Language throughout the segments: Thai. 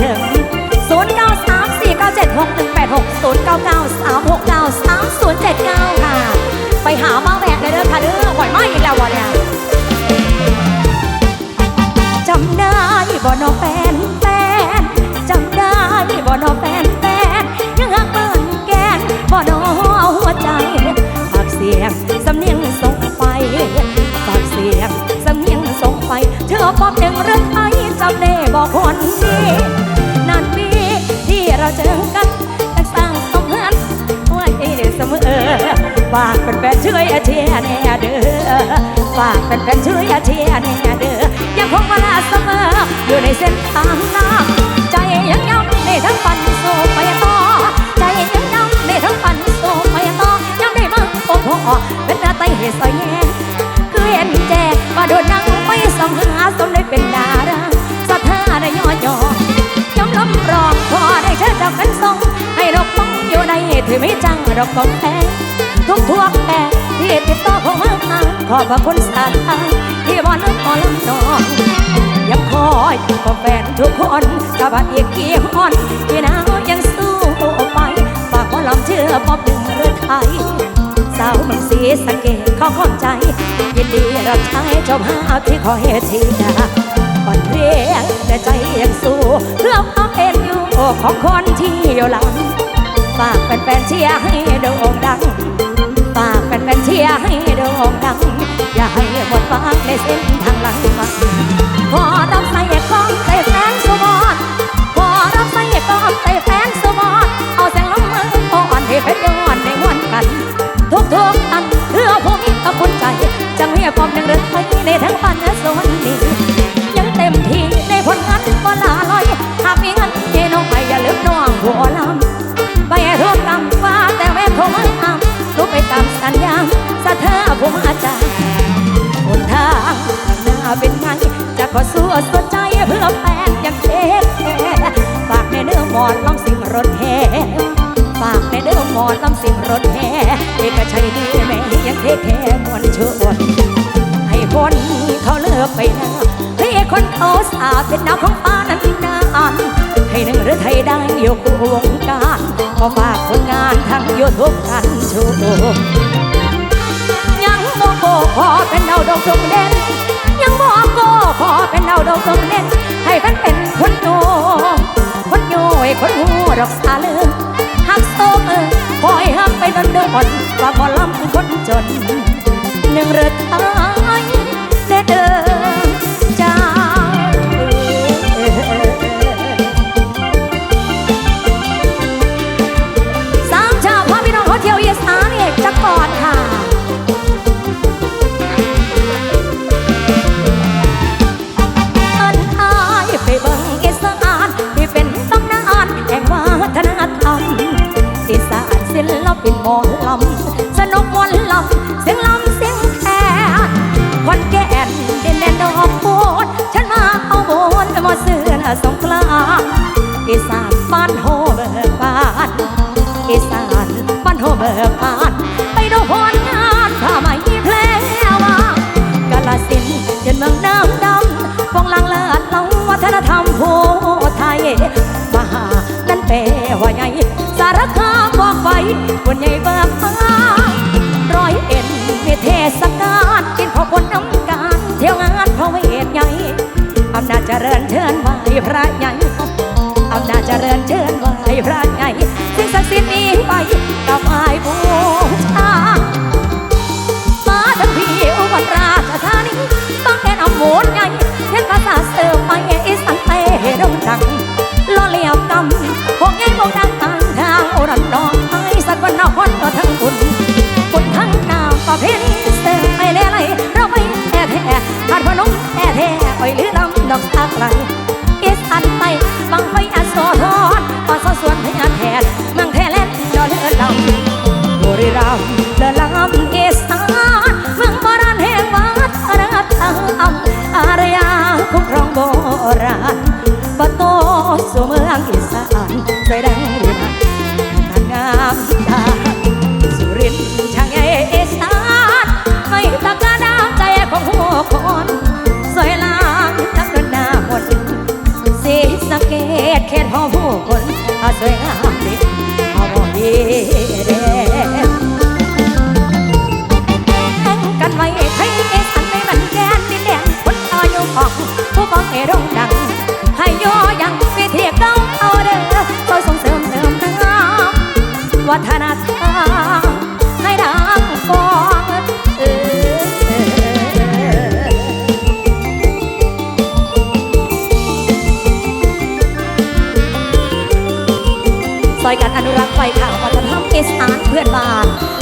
ถึง 0 9 3 4 9 7 6 1 8 6 0 9 9 3 6 9 3 0 7 9 ค่ะ ไปหามาแวะเลยเด้อค่ะเด้อหอยไม้อีกแล้ววะเนี่ยจำได้บ่นอแฟนแฟนจำได้บ่นอแฟนแฟนยังหักเบิ่นแกนบ่นอหัวใจฝากเสียงสำเนียงส่งไปฝากเสียงสำเนียงส่งไปเธอปอบหนึ่งเรื่องไทยจำได้ บอกคนดีนานปีที่เราเจอกันแต่สร้างสมพันธ์ไว้เสมอฝากเป็นแฟนช่วยเชียร์แน่เด้อฝากเป็นแฟนช่วยเชียร์แน่เด้อยังคงเวลาเสมออยู่ในเส้นทางน้ำใจยังย้ำในทั้งฝันสู่ไปต่อใจยังย้ำในทั้งฝันสู่ไปต่อย้ำได้มาโอ้โหเป็นหน้าไตเหตุสอยแยงคือเห็นแจกมาโดนนั่งไปส่องหาสมได้เป็นดา อกกันทรงให้ดอกมองอยู่ในถือไม่จังดอกกองแพงทุกทวกแต่ที่ติดต่อผมมาขอบพระคุณสาธารที่วันนั้นขอลำนองยังคอยก็แฟนทุกคนกับบัดอีกกี่ฮอนที่นาวยังสู้ไปฝากขอลำเชื่อปอบดึงเรือไทยสาวมืองศรีสะเกษขอขอบใจยินดีรับใช้เจ้าภาพที่ขอเฮทีนาก่อนเรียงแต่ใจยังสู้เพื่อความเป็น ของคนที่อยู่หลัง ฝากแฟนๆเชียร์ให้โด่งดัง ฝากแฟนๆเชียร์ให้โด่งดัง อย่าให้หมดฟังในเส้นทางหลังมาพอต้องใส่ เอกชัยดีแม่ยังเทแค่มวนชวนให้คนเขาเลิกไปนะให้คนเขาสาบเป็นดาวของฟ้านั้นนานให้หนึ่งหรือไทยได้ยู่คู่วงการขอฝากผลงานทางยูทูบกันชมยังโมโกขอเป็นดาวดวงดวงเด่นยังโมโกขอเป็นดาวดวงดวงเด่นให้มันเป็นคนโยคนโยยคนหูดอกสาเลือ หักโซเออคอยหักไปดนดนฝากหมอลำคนจนหนึ่งเรือไทย อีสานบ้านโฮเบิกบานอีสานบ้านโฮเบิกบาน ไปดูผลงานผ้าไหมเพลงวากาลสินเดินเมืองน้ำดำฟองลังเลิศเราวัฒนธรรมผู้ไทยมหานั้นแปลว่าไงสารคามบอกไปคนใหญ่เบิกฟ้า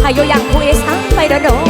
อายุยังผู้อีสไปโดน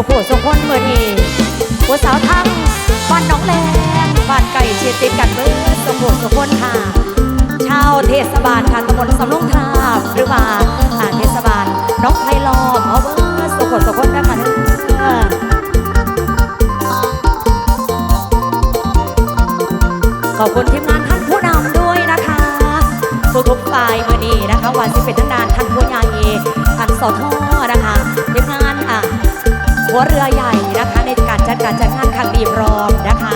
สุขุสุขคนเมื่อนี้ผู้สาวทั้งบ้านน้องแลงบ้านไก่เชียติดกันเบิดสุขุสุขคนค่ะ ชาวเทศบาลค่ะตำบลสำโรงทาบหรือว่าอ่าเทศบาลน้องไพลอมเอาเบิดสุขุสุขคนนะคะเด้อขอบคุณทีมงานท่านผู้นำด้วยนะคะทุกๆฝ่ายมือนี้นะคะวันที่เป็นทางด้านท่านผู้ใหญ่ท่านสทนะคะทีมงานอะ หัวเรือใหญ่นะคะในการจัดการจัดงานครั้งนี้พร้อมนะคะ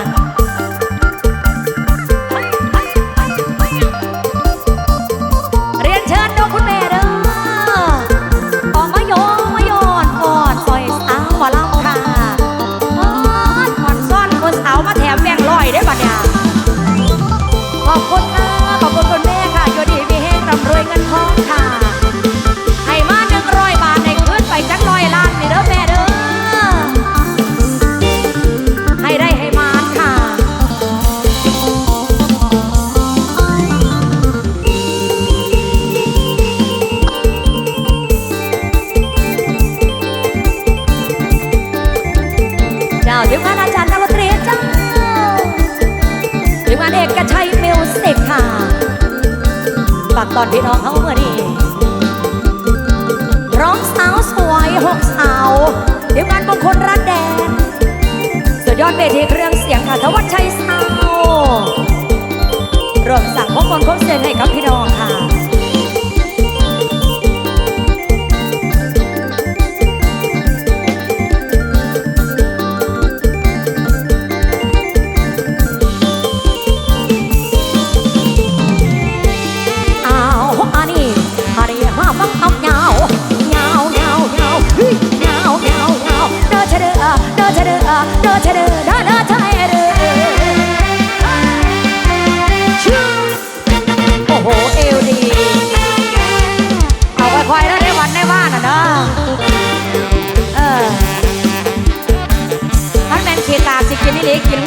อนพี่น้องเขาเมื่อนี้ร้องสาวสวยหกสาวทีมงานมงคลรัดแดนสุดยอดเวทีเครื่องเสียงค่ะทวัชชัยสาวรวมสั่งมงคลครบเซนให้กับพี่น้องค่ะ เด้อเด้อเด้อเด้อเด้อเชะเด้อชื่อโอ้โหเอวดีเอาค่อยๆแล้ได้วันได้บ้านอะเนาะเออมันแมนขีตาสิกินนี่เล็กกิน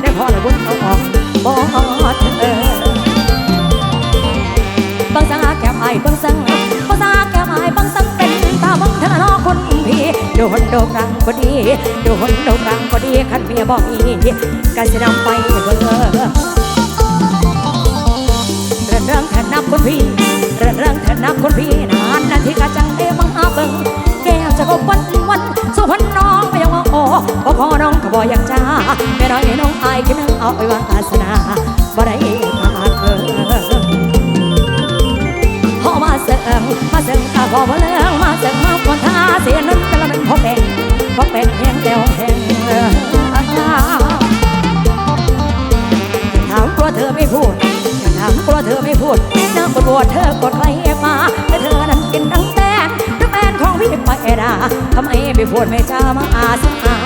ได้พอเลยบุญเอาออกบ่เธอบางสังแก้มไอ้บางสังบางสังแก้มไอ้บางสังเป็นตาบังเธอนอคนพี่ดูหนโดกรังก็ดีโดนโดกรังก็ดีขันเมียบอกมีการจะนำไปเบอเรื่องเรื่องแทนนับคนพี่เรื่องเรื่องแทนนับคนพี่นานนาทีกะจังเอ้มังอาเบิงแก้วจะก็วันวันสุพรรณน้องไม่ยังว่าโอ้บ่พอน้อง บ่อยากจ้าแม่น้อยน้องอายกินนึงเอาไปวางอาสนาบ่ได้มาเกินพอมาเสริมมาเสริมตาพอมาเลืองมาเสริมมาก่อนท่าเสียนั้นกระมันพอแบ่งพอแบ่งแห้งแก้วแห้งถามกลัวเธอไม่พูดถามกลัวเธอไม่พูดน้ากดบวชเธอกดไล่มาแต่เธอนั้นกินทั้งแตนทั้งแฟนของพี่ไปด่าทำไมไม่พูดไม่จามาอาสา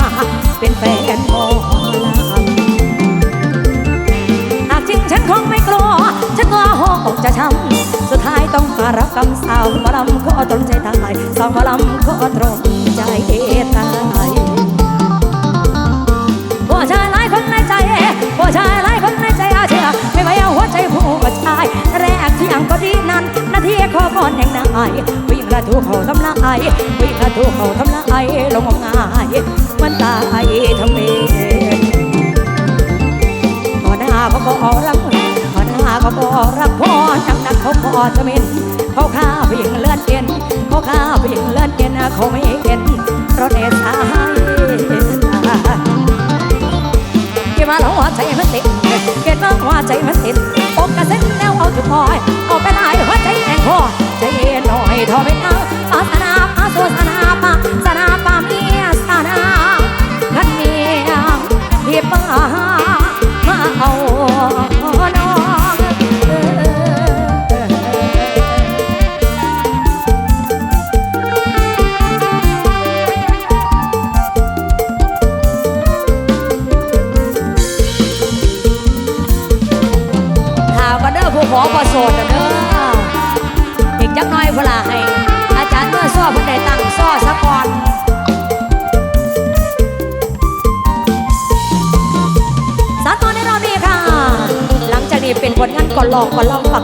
รับกำสาวหมอลำขอตรงใจตายสาวหมอลำขอตรงใจตายผู้ชายหลายคนในใจผู้ชายหลายคนในใจอาเชื่อไม่ไหวเอาหัวใจผู้ชาย แรกที่ยังก็ดีนั้นนาทีขอก่อนแห่งนายวิ่งกระทูเขาทำลายวิ่งกระทูเขาทำลายลงง่ายมันตายทำเองหัวหน้าเขาก็รักหัวหน้าเขาก็รักพ่อ จังนักเขาพอจะมินเขาฆ่าผู้หญิงเลื่อนเอ็นเขาฆ่าผู้หญิงเลื่อนเอ็นเขาไม่เห็นรถเอสายเก็บมาแล้วหัวใจมันติดเก็บมาหัวใจมันติดอกกระเซ็นแล้วเอาจุดพอยเอาไปลายหัวใจแองคอใจหน่อยทอไม่เอาอาสนาอาโซสนาปาสนา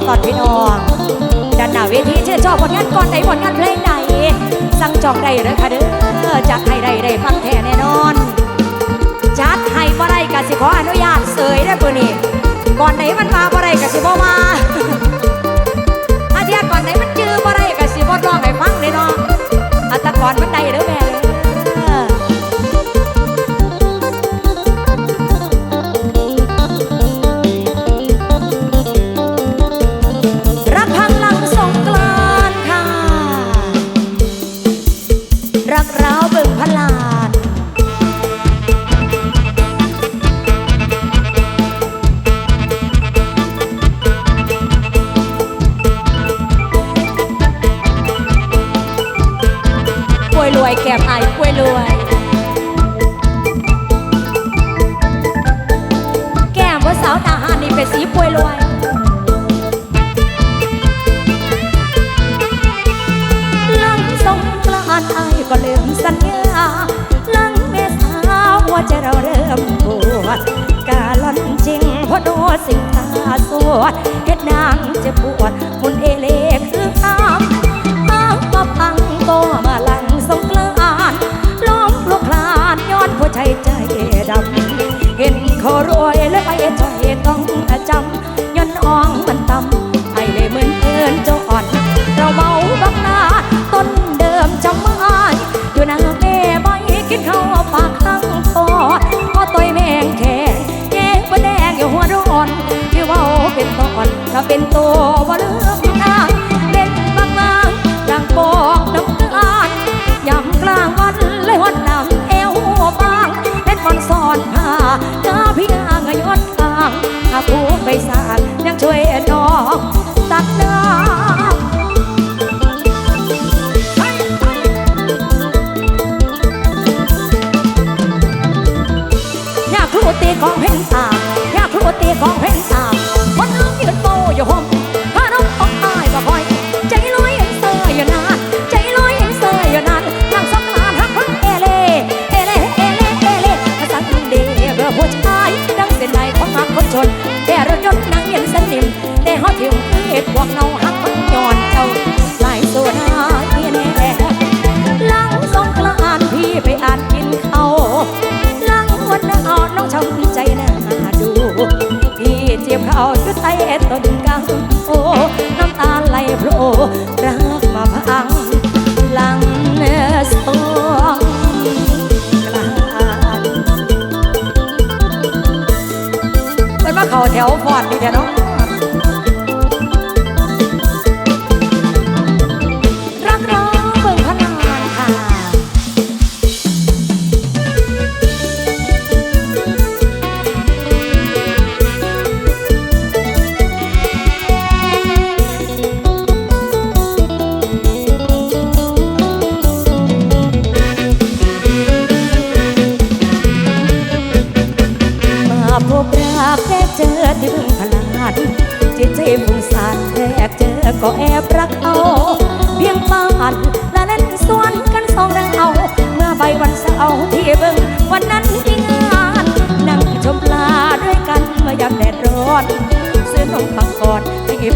ก่อนพี่น้องด้านหน้าเวทีเชื่นชอบผลงานก่อนใดผลงานเพลงใดสั่งจองได้เลยค่ะเด้อจากให้ได้ได้ฟังแท้แน่นอน จัดให้บ่ได้กะสิขออนุญาตเสยได้อปืนี้ก่อนไหนมันมาบ่ได้กะสิบ่มาอาเทียก่อนไหนมันจือบ่ได้กะสิบ่ร้องให้ฟังเลยเนาะอัตะก่อนมันได้เด้อแม่างวันเลยวันนำเอวบางเล่นบอลสอนผ้าหน้าพี่นางยอดทางถ้าผู้ไปสางยังช่วยน้องตักน้ำอยากครูตีกองเพลงตามอยากครูตีกองเพลงตามคนน้องยืนโตอยู่ห่มก็ เป็นนายของหักคนจนแต่รถยนต์นั่งเย็นสนิมแต่ฮอถิ่มเห็ดพวกเนาหักมันยอนเจ้าลายโซดาเทียนแหหลังสงกรานพี่ไปอ่านกินเขาหลังวันเอาน้องชาวใจน่าดูพี่เจียบเขาอยู่ใต้ต้นกังโอ้น้ำตาไหลโผล่ เขาแถวฟอนดีแท้เนาะ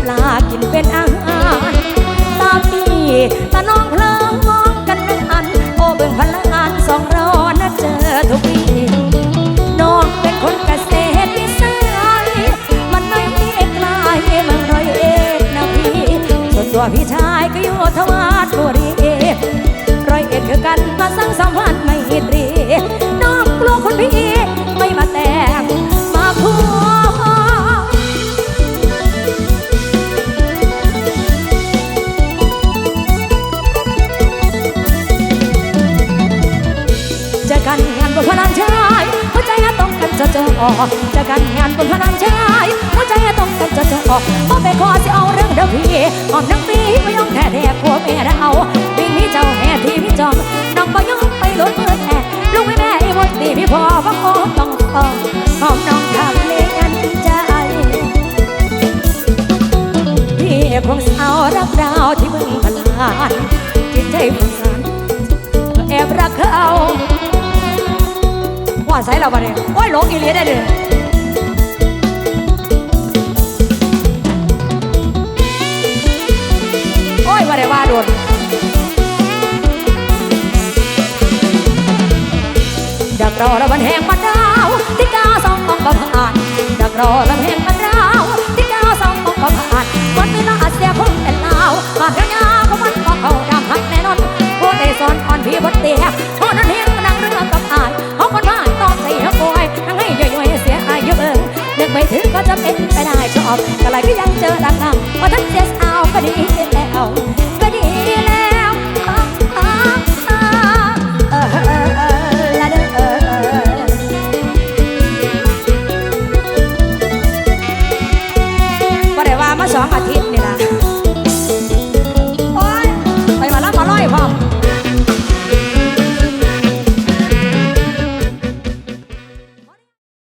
ปลากินเป็นอาหารตาพี่ตาน้องเพลิงมองกันนึกอัน โอ้เบิ่งพลังงานสองเรานะเจอทุกปีน้องเป็นคนเกษตรวิสัยมันไม่ไกลเมืองร้อยเอ็ดนะพี่ส่วนตัวพี่ชายก็อยู่ทวารบุรีร้อยเอ็ดคือกันมาสร้างสัม กันจะจอเจอกันงานบนพนันชายหัวใจต้องกันจะจออกบ่ไปขอสิเอาเรื่องเดิมพี่หอมนังปีไม่ยอมแท้แท้ผัวแม่ได้เอาวิ่งมีเจ้าแห่ที่พี่จอมน้องบ่ยอมไปลุดมือแท้ลูกไม่แม่อีหมดตีพี่พ่อบ่คงต้องฟ้องหอมน้องทำเลี้ยงใจพี่คงเศร้ารักเราที่มึงพลานจิตใจฟุ้งซ่านแอบรักเขา ว่าใส่เราบ้าเนี่ยโอ้ยหลงอีเลียได้เลยโอ้ยว่าได้ว่าโดนดักรอแล้วมันแหงมันดาวที่กาวสองมองประผ่านดักรอแล้วแหงมันดาวที่กาวสองมองประผ่านวันเวลาเสียคงเป็นลาวหากยาวก็มันบอกเข้าดำหักแน่นอนพูดได้สอนอ่อนพี่บดตี